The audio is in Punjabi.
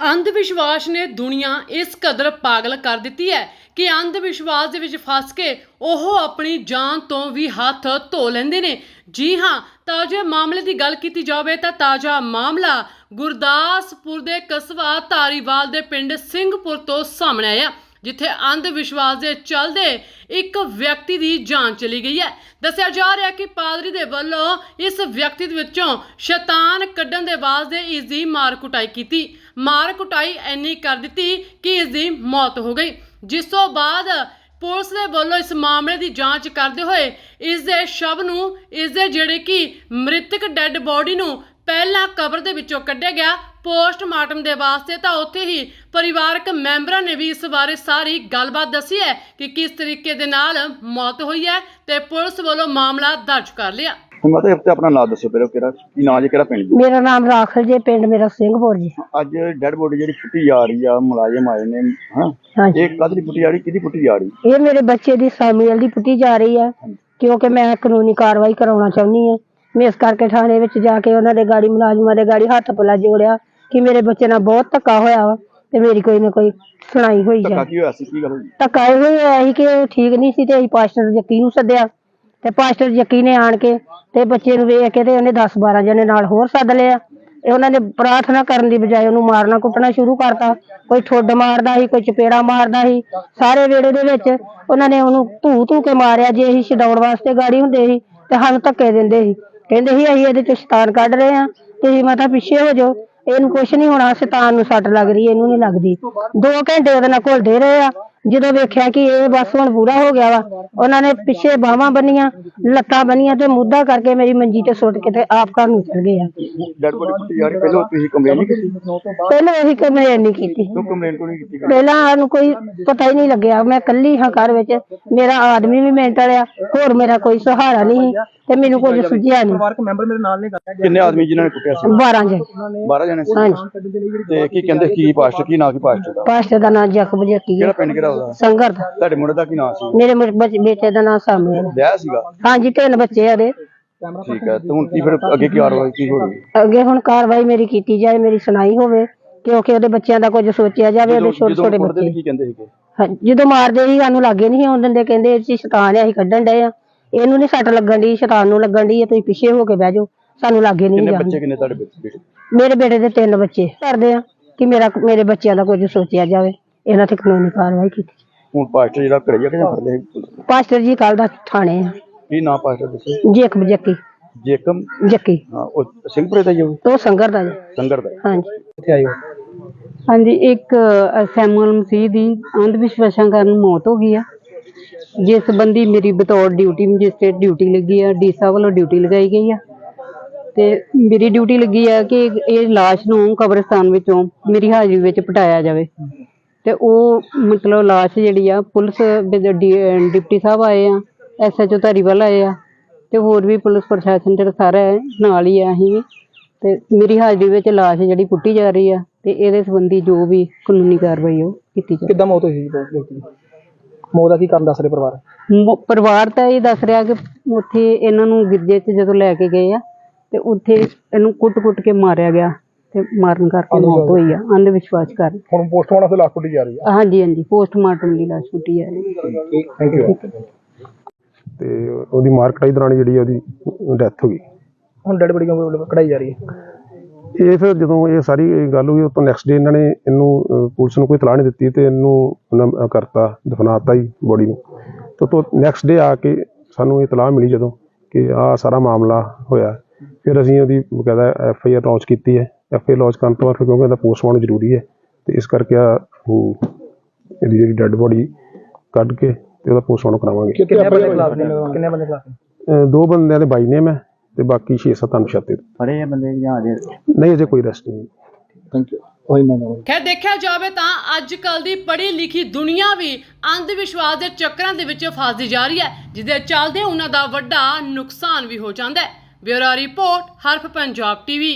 ਅੰਧ ਵਿਸ਼ਵਾਸ ਨੇ ਦੁਨੀਆ ਇਸ ਕਦਰ ਪਾਗਲ ਕਰ ਦਿੱਤੀ ਹੈ ਕਿ ਅੰਧ ਵਿਸ਼ਵਾਸ ਦੇ ਵਿੱਚ ਫਸ ਕੇ ਉਹ ਆਪਣੀ ਜਾਨ ਤੋਂ ਵੀ ਹੱਥ ਧੋ ਲੈਂਦੇ ਨੇ। ਜੀ ਹਾਂ, ਤਾਜ਼ੇ ਮਾਮਲੇ ਦੀ ਗੱਲ ਕੀਤੀ ਜਾਵੇ ਤਾਂ ਤਾਜ਼ਾ ਮਾਮਲਾ ਗੁਰਦਾਸਪੁਰ ਦੇ ਕਸਬਾ ਧਾਰੀਵਾਲ ਦੇ ਪਿੰਡ ਸਿੰਘਪੁਰ ਤੋਂ ਸਾਹਮਣੇ ਆਇਆ। ਜਿੱਥੇ ਅੰਧ ਵਿਸ਼ਵਾਸ ਦੇ ਚੱਲਦੇ ਇੱਕ ਵਿਅਕਤੀ ਦੀ ਜਾਨ ਚਲੀ ਗਈ ਹੈ। ਦੱਸਿਆ ਜਾ ਰਿਹਾ ਹੈ ਕਿ ਪਾਦਰੀ ਦੇ ਵੱਲੋਂ ਇਸ ਵਿਅਕਤੀ ਦੇ ਵਿੱਚੋਂ ਸ਼ੈਤਾਨ ਕੱਢਣ ਦੇ ਵਾਸਤੇ ਇਸ ਦੀ ਮਾਰ ਕੁਟਾਈ ਕੀਤੀ। ਮਾਰ ਕੁਟਾਈ ਇੰਨੀ ਕਰ ਦਿੱਤੀ ਕਿ ਇਸ ਦੀ ਮੌਤ ਹੋ ਗਈ। ਜਿਸ ਤੋਂ ਬਾਅਦ ਪੁਲਿਸ ਦੇ ਵੱਲੋਂ ਇਸ ਮਾਮਲੇ ਦੀ ਜਾਂਚ ਕਰਦੇ ਹੋਏ ਇਸ ਦੇ ਸ਼ਵ ਨੂੰ, ਇਸ ਦੇ ਜਿਹੜੇ ਕਿ ਮ੍ਰਿਤਕ ਡੈੱਡ ਬੋਡੀ ਨੂੰ ਪਹਿਲਾਂ ਕਬਰ ਦੇ ਵਿੱਚੋਂ ਕੱਢਿਆ ਗਿਆ ਪੋਸਟਮਾਰਟਮ ਦੇ ਵਾਸਤੇ ਤਾਂ ਉੱਥੇ ਹੀ ਪਰਿਵਾਰਕ ਮੈਂਬਰਾਂ ਨੇ ਵੀ ਇਸ ਬਾਰੇ ਸਾਰੀ ਗੱਲਬਾਤ ਦੱਸੀ ਹੈ ਕਿ ਕਿਸ ਤਰੀਕੇ ਦੇ ਨਾਲ ਮੌਤ ਹੋਈ ਹੈ ਤੇ ਪੁਲਿਸ ਵੱਲੋਂ ਮਾਮਲਾ ਦਰਜ ਕਰ ਲਿਆ। ਹੁਣ ਮੈਂ ਤਾਂ ਆਪਣਾ ਨਾਮ ਦੱਸੋ ਪਹਿਲਾਂ ਕਿਹੜਾ ਕੀ ਨਾਂ ਜੇ ਕਿਹੜਾ ਪਿੰਡ ਜੀ? ਮੇਰਾ ਨਾਮ ਰਾਖਲ ਜੇ ਪਿੰਡ ਮੇਰਾ ਸਿੰਘਪੁਰ ਜੀ। ਅੱਜ ਡੈਡ ਬੋਡੀ ਜਿਹੜੀ ਪੁੱਟੀ ਜਾ ਰਹੀ ਆ ਮੁਲਾਜ਼ਮ ਆਏ ਨੇ ਹਾਂ? ਹਾਂਜੀ। ਇਹ ਕਦ ਦੀ ਪੁੱਟੀ ਜਾ ਰਹੀ ਕਿਹਦੀ ਪੁੱਟੀ ਜਾ ਰਹੀ? ਇਹ ਮੇਰੇ ਬੱਚੇ ਦੀ ਸਾਮੀਅਲ ਦੀ ਪੁੱਟੀ ਜਾ ਰਹੀ ਹੈ ਕਿਉਂਕਿ ਮੈਂ ਕਾਨੂੰਨੀ ਕਾਰਵਾਈ ਕਰਾਉਣਾ ਚਾਹੁੰਦੀ ਹਾਂ ਮੈਂ ਇਸ ਕਰਕੇ ਥਾਣੇ ਵਿੱਚ ਜਾ ਕੇ ਉਹਨਾਂ ਦੇ ਗਾੜੀ ਮੁਲਾਜ਼ਮਾਂ ਦੇ ਗਾੜੀ ਹੱਥ ਪਲਾ ਜੋੜਿਆ ਕਿ ਮੇਰੇ ਬੱਚੇ ਨਾਲ ਬਹੁਤ ਧੱਕਾ ਹੋਇਆ ਵਾ ਤੇ ਮੇਰੀ ਕੋਈ ਨਾ ਕੋਈ ਸੁਣਾਈ ਹੋਈ ਧੱਕਾ ਜਾ ਕੀ ਹੋਇਆ ਸੀ? ਕੀ ਗੱਲ ਹੋਈ? ਧੱਕਾ ਇਹ ਹੋਇਆ ਸੀ ਕਿ ਉਹ ਠੀਕ ਨਹੀਂ ਸੀ ਤੇ ਅਸੀਂ ਪਾਸਟਰ ਜੱਕੀ ਨੂੰ ਸੱਦਿਆ ਤੇ ਪਾਸਟਰ ਜੱਕੀ ਨੇ ਆਣ ਕੇ ਤੇ ਬੱਚੇ ਨੂੰ ਵੇਖ ਕੇ ਤੇ ਉਹਨੇ 10 12 ਜਣੇ ਨਾਲ ਹੋਰ ਸੱਦ ਲਿਆ ਇਹ ਉਹਨਾਂ ਨੇ ਪ੍ਰਾਰਥਨਾ ਕਰਨ ਦੀ ਬਜਾਏ ਉਹਨੂੰ ਮਾਰਨਾ ਕੁੱਟਣਾ ਸ਼ੁਰੂ ਕਰਤਾ। ਕੋਈ ਠੁੱਡ ਮਾਰਦਾ ਸੀ ਕੋਈ ਚਪੇੜਾ ਮਾਰਦਾ ਸੀ ਸਾਰੇ ਵੇੜੇ ਦੇ ਵਿੱਚ ਉਹਨਾਂ ਨੇ ਉਹਨੂੰ ਧੂ ਧੂ ਕੇ ਮਾਰਿਆ। ਜੇ ਅਸੀਂ ਛਡਾਉਣ ਵਾਸਤੇ ਗਾੜੀ ਹੁੰਦੇ ਸੀ ਤੇ ਸਾਨੂੰ ਧੱਕੇ ਦਿੰਦੇ ਸੀ। ਕਹਿੰਦੇ ਸੀ ਅਸੀਂ ਇਹਦੇ ਚੋਂ ਸ਼ੈਤਾਨ ਕੱਢ ਰਹੇ ਆ ਤੁਸੀਂ ਮਾਤਾ ਪਿੱਛੇ ਹੋ ਜਾਓ। ਇਹਨੂੰ ਕੁਛ ਨਹੀਂ ਹੋਣਾ ਸ਼ੈਤਾਨ ਨੂੰ ਸੱਟ ਲੱਗ ਰਹੀ ਇਹਨੂੰ ਨਹੀਂ ਲੱਗਦੀ। ਦੋ ਘੰਟੇ ਉਹਦੇ ਨਾਲ ਘੁਲਦੇ ਰਹੇ ਆ। ਜਦੋਂ ਵੇਖਿਆ ਕਿ ਇਹ ਬਸ ਹੁਣ ਪੂਰਾ ਹੋ ਗਿਆ ਵਾ ਉਹਨਾਂ ਨੇ ਪਿੱਛੇ ਬਾਹਾਂ ਬੰਨੀਆਂ ਲੱਤਾਂ ਬੰਨੀਆਂ ਤੇ ਮੁੱਦਾ ਕਰਕੇ ਮੇਰੀ ਮੰਜੀ ਤੇ ਸੁੱਟ ਕੇ ਤੇ ਆਪ ਘਰ ਨੂੰ ਚਲ ਗਏ ਆ। ਡੈਡ ਬੋਡੀ ਪੁੱਟੀ ਜਾ ਰਹੀ ਪਹਿਲਾਂ ਤੁਸੀਂ ਕੰਪਲੇਨ ਨਹੀਂ ਕੀਤੀ? ਪਹਿਲਾਂ ਇਹੀ ਕੰਪਲੇਨ ਨਹੀਂ ਕੀਤੀ। ਕਿਉਂ ਕੰਪਲੇਨ ਕਿਉਂ ਨਹੀਂ ਕੀਤੀ? ਪਹਿਲਾਂ ਸਾਨੂੰ ਕੋਈ ਪਤਾ ਹੀ ਨਹੀਂ ਲੱਗਿਆ। ਮੈਂ ਇਕੱਲੀ ਹਾਂ ਘਰ ਵਿੱਚ। ਮੇਰਾ ਆਦਮੀ ਵੀ ਮੈਂਟਲ ਆ ਹੋਰ ਮੇਰਾ ਕੋਈ ਸਹਾਰਾ ਨਹੀਂ ਸੀ। ਤੇ ਮੈਨੂੰ ਕੁਝ ਸੁਝਿਆ ਨਹੀਂ। ਪਰਿਵਾਰਕ ਮੈਂਬਰ ਮੇਰੇ ਨਾਲ ਨੇ ਗੱਲ ਕਿੰਨੇ ਆਦਮੀ ਜਿਨ੍ਹਾਂ ਨੇ ਕੁੱਟਿਆ ਸੀ? 12 ਜਣੇ। 12 ਜਣੇ ਸੀ। ਹਾਂਜੀ। ਤੇ ਕੀ ਕਹਿੰਦੇ ਕੀ ਪਾਸਟਰ ਕੀ ਨਾਂ ਕੀ ਪਾਸਟਰ ਦਾ? ਪਾਸਟਰ ਦਾ ਨਾਮ ਜੱਕ ਬਜਕੀ ਕਿਹੜਾ ਪਿੰਡ ਕਿਹੜਾ ਉਹਦਾ? ਸੰਗਰ ਦਾ ਤੁਹਾਡੇ ਮੁੰਡੇ ਦਾ ਕੀ ਨਾਂ ਸੀ? ਮੇਰੇ ਮੁੰ- ਬੱਚ- ਬੇਟੇ ਦਾ ਨਾਮ ਸਾਮੇ ਹੈ। ਵਿਆਹ ਸੀਗਾ? ਹਾਂਜੀ ਤਿੰਨ ਬੱਚੇ ਆ ਉਹਦੇ। ਠੀਕ ਹੈ ਤੇ ਹੁਣ ਕੀ ਫਿਰ ਅੱਗੇ ਕੀ ਕਾਰਵਾਈ ਕੀ ਹੋ ਰਹੀ ਅੱਗੇ ਹੁਣ ਕਾਰਵਾਈ ਮੇਰੀ ਕੀਤੀ ਜਾਏ ਮੇਰੀ ਸੁਣਾਈ ਹੋਵੇ ਕਿਉਂਕਿ ਉਹਦੇ ਬੱਚਿਆਂ ਦਾ ਕੁਝ ਸੋਚਿਆ ਜਾਵੇ ਉਹਦੇ ਛੋਟੇ ਛੋਟੇ ਬੱਚੇ ਸੀ, ਕੀ ਕਹਿੰਦੇ ਸੀਗੇ? ਹਾਂ, ਜਦੋਂ ਮਾਰਦੇ ਸੀ ਸਾਨੂੰ ਲਾਗੇ ਨਹੀਂ ਸੀ ਆਉਣ ਦਿੰਦੇ ਕਹਿੰਦੇ ਇਹ 'ਚ ਸ਼ੈਤਾਨ ਆ ਅਸੀਂ ਕੱਢਣ ਡਏ ਆ। ਇਹਨੂੰ ਨਹੀਂ ਸੱਟ ਲੱਗਣ ਦੀ ਸ਼ੈਤਾਨ ਨੂੰ ਲੱਗਣ ਦੀ ਤੁਸੀਂ ਪਿੱਛੇ ਹੋ ਕੇ ਬਹਿ ਜਾਓ ਸਾਨੂੰ ਲਾਗੇ ਨਹੀਂ ਕਿੰਨੇ ਜਾਣ ਬੱਚੇ ਕਿੰਨੇ ਤੁਹਾਡੇ ਬੇਟੇ? ਮੇਰੇ ਬੇਟੇ ਦੇ ਤਿੰਨ ਬੱਚੇ ਕਰਦੇ ਆ ਕਿ ਮੇਰਾ ਮੇਰੇ ਬੱਚਿਆਂ ਦਾ ਕੁਝ ਸੋਚਿਆ ਜਾਵੇ ਇਹਨਾਂ ਤੇ ਕਾਨੂੰਨੀ ਕਾਰਵਾਈ ਕੀਤੀ ਹੁਣ ਪਾਸਟਰ ਜਿਹੜਾ ਘਰੇ ਜਾ ਕੇ ਜਾਂ ਫੜ ਲਿਆ ਪਾਸਟਰ ਜੀ ਕੱਲ ਦਾ ਥਾਣੇ ਆ। ਕੀ ਨਾਂ ਪਾਸਟਰ ਦੱਸੋ? ਜੇਕ ਜੱਕੀ। ਜੇਕਮ? ਜੱਕੀ। ਹਾਂ ਉਹ ਸਿੰਘਪੁਰੇ ਦਾ ਹੀ ਉਹ? ਉਹ ਸੰਗਰ ਦਾ ਜੀ। ਸੰਗਰ ਦਾ। ਹਾਂਜੀ। ਇੱਥੇ ਆਇਓ ਹਾਂਜੀ ਇੱਕ ਅ, ਸੈਮੂਅਲ ਮਸੀਹ ਦੀ ਅੰਧ ਵਿਸ਼ਵਾਸਾਂ ਕਾਰਨ ਮੌਤ ਹੋ ਗਈ ਆ। ਜਿਸ ਸੰਬੰਧੀ ਮੇਰੀ ਬਤੌਰ ਡਿਊਟੀ ਮੈਜਿਸਟ੍ਰੇਟ ਡਿਊਟੀ ਲੱਗੀ ਆ ਡੀਸਾ ਵੱਲੋਂ ਡਿਊਟੀ ਲਗਾਈ ਗਈ ਆ। ਤੇ ਮੇਰੀ ਡਿਊਟੀ ਲੱਗੀ ਆ ਕਿ ਇਹ ਲਾਸ਼ ਨੂੰ ਕਬਰਸਤਾਨ ਵਿੱਚੋਂ ਮੇਰੀ ਹਾਜ਼ਰੀ ਵਿੱਚ ਪਟਾਇਆ ਜਾਵੇ। ਤੇ ਉਹ ਮਤਲਬ ਲਾਸ਼ ਜਿਹੜੀ ਆ ਪੁਲਿਸ ਦੇ ਡੀ- ਡਿਪਟੀ ਸਾਹਿਬ ਆਏ ਆ ਐਸਐਚਓ ਧਾਰੀਵਾਲ ਆਏ ਆ ਤੇ ਹੋਰ ਵੀ ਪੁਲਿਸ ਪ੍ਰਸ਼ਾਸਨ ਜਿਹੜਾ ਸਾਰਾ ਹੈ, ਨਾਲ ਹੀ ਆ ਅਸੀਂ ਵੀ। ਤੇ ਮੇਰੀ ਹਾਜ਼ਰੀ ਵਿੱਚ ਲਾਸ਼ ਜਿਹੜੀ ਪੁੱਟੀ ਜਾ ਰਹੀ ਆ ਤੇ ਇਹਦੇ ਸੰਬੰਧੀ ਜੋ ਵੀ ਕਾਨੂੰਨੀ ਕਾਰਵਾਈ ਉਹ ਕੀਤੀ ਜਾਵੇ। ਕਿੱਦਾਂ ਮੌਤ ਹੋਈ ਸੀ ਉਸ ਵਿਅਕਤੀ ਦੀ ਮੌਤ ਦਾ ਕੀ ਕਾਰਨ ਦੱਸ ਰਹੇ ਪਰਿਵਾਰ? ਮ- ਪਰਿਵਾਰ ਤਾਂ ਇਹ ਦੱਸ ਰਿਹਾ ਕਿ ਉੱਥੇ ਇਹਨਾਂ ਨੂੰ ਗਿਰਜੇ 'ਚ ਜਦੋਂ ਲੈ ਕੇ ਗਏ ਆ ਤੇ ਉੱਥੇ ਇਹਨੂੰ ਕੁੱਟ-ਕੁੱਟ ਕੇ ਮਾਰਿਆ ਗਿਆ ਤੇ ਮਾਰਨ ਕਰਕੇ ਮੌਤ ਹੋਈ ਆ ਅੰਧ ਵਿਸ਼ਵਾਸ ਕਾਰਨ ਹੁਣ ਪੋਸਟਮਾਰਟਮ ਤੇ ਲਾਸ਼ ਪੁੱਟੀ ਜਾ ਰਹੀ ਹਾਂਜੀ ਹਾਂਜੀ ਪੋਸਟਮਾਰਟਮ ਦੀ ਲਾਸ਼ ਪੁੱਟੀ ਆ। ਰਹੀ ਹੈ ਥੈਂਕ ਯੂ ਤੇ ਉਹਦੀ ਮਾਰ ਕਟਾਈ ਦੌਰਾਨ ਜਿਹੜੀ ਉਹਦੀ ਡੈਥ ਹੋ ਗਈ। ਹੁਣ ਡੈਡ ਬੜੀ ਕਢਾਈ ਜਾ ਰਹੀ ਹੈ? ਇਹ ਫਿਰ ਜਦੋਂ ਇਹ ਸਾਰੀ ਗੱਲ ਹੋਈ ਉਸ ਤੋਂ ਨੈਕਸਟ ਡੇ ਇਹਨਾਂ ਨੇ ਇਹਨੂੰ ਪੁਲਿਸ ਨੂੰ ਕੋਈ ਤਲਾਹ ਨਹੀਂ ਦਿੱਤੀ ਤੇ ਇਹਨੂੰ ਕਰਤਾ ਦਫਨਾਤਾ ਹੀ ਬੋਡੀ ਨੂੰ। ਤੇ ਤੋਂ ਨੈਕਸਟ ਡੇ ਆ ਕੇ ਸਾਨੂੰ ਇਹ ਤਲਾਹ ਮਿਲੀ ਜਦੋਂ ਕਿ ਆਹ ਸਾਰਾ ਮਾਮਲਾ ਹੋਇਆ। ਫਿਰ ਅਸੀਂ ਉਹਦੀ ਬਕਾਇਦਾ ਐਫ ਆਈ ਆਰ ਲਾਂਚ ਕੀਤੀ ਹੈ। ਐਫ ਆਈ ਲਾਂਚ ਕਰਨ ਤੋਂ ਬਾਅਦ ਫਿਰ ਕਿਉਂਕਿ ਇਹਦਾ ਪੋਸਟਮਾਰਟਮ ਜ਼ਰੂਰੀ ਹੈ ਤੇ ਇਸ ਕਰਕੇ ਆ ਇਹਦੀ ਜਿਹੜੀ ਡੈੱਡ ਬੋਡੀ ਕੱਢ ਕੇ ਤੇ ਉਹਦਾ ਪੋਸਟਮਾਰਟਮ ਕਰਾਵਾਂਗੇ। ਕਿੰਨੇ ਬੰਦੇ ਖਿਲਾਫ ਨੇ? ਕਿੰਨੇ ਬੰਦੇ ਖਿਲਾਫ ਨੇ? ਅਹ, ਦੋ ਬੰਦਿਆਂ ਦੇ ਬਾਈ ਨੇਮ ਹੈ। ਤੇ ਬਾਕੀ 6-7 ਅਨਸ਼ਾਤੇ ਫੜੇ ਆ ਬੰਦੇ ਜਾਂ ਅਜੇ? ਨਹੀਂ ਅਜੇ ਕੋਈ ਅਰੈਸਟ ਨਹੀਂ। ਥੈਂਕ ਯੂ ਉਹੀ ਮੈਂ ਖੈਰ ਦੇਖਿਆ ਜਾਵੇ ਤਾਂ ਅੱਜ ਕੱਲ ਦੀ ਪੜ੍ਹੀ ਲਿਖੀ ਦੁਨੀਆ ਵੀ ਅੰਧ ਵਿਸ਼ਵਾਸ ਦੇ ਚੱਕਰਾਂ ਦੇ ਵਿੱਚ ਫਸਦੀ ਜਾ ਰਹੀ ਹੈ ਜਿਹਦੇ ਚੱਲਦੇ ਉਹਨਾਂ ਦਾ ਵੱਡਾ ਨੁਕਸਾਨ ਵੀ ਹੋ ਜਾਂਦਾ ਹੈ। Bureau report Haraf Punjab TV.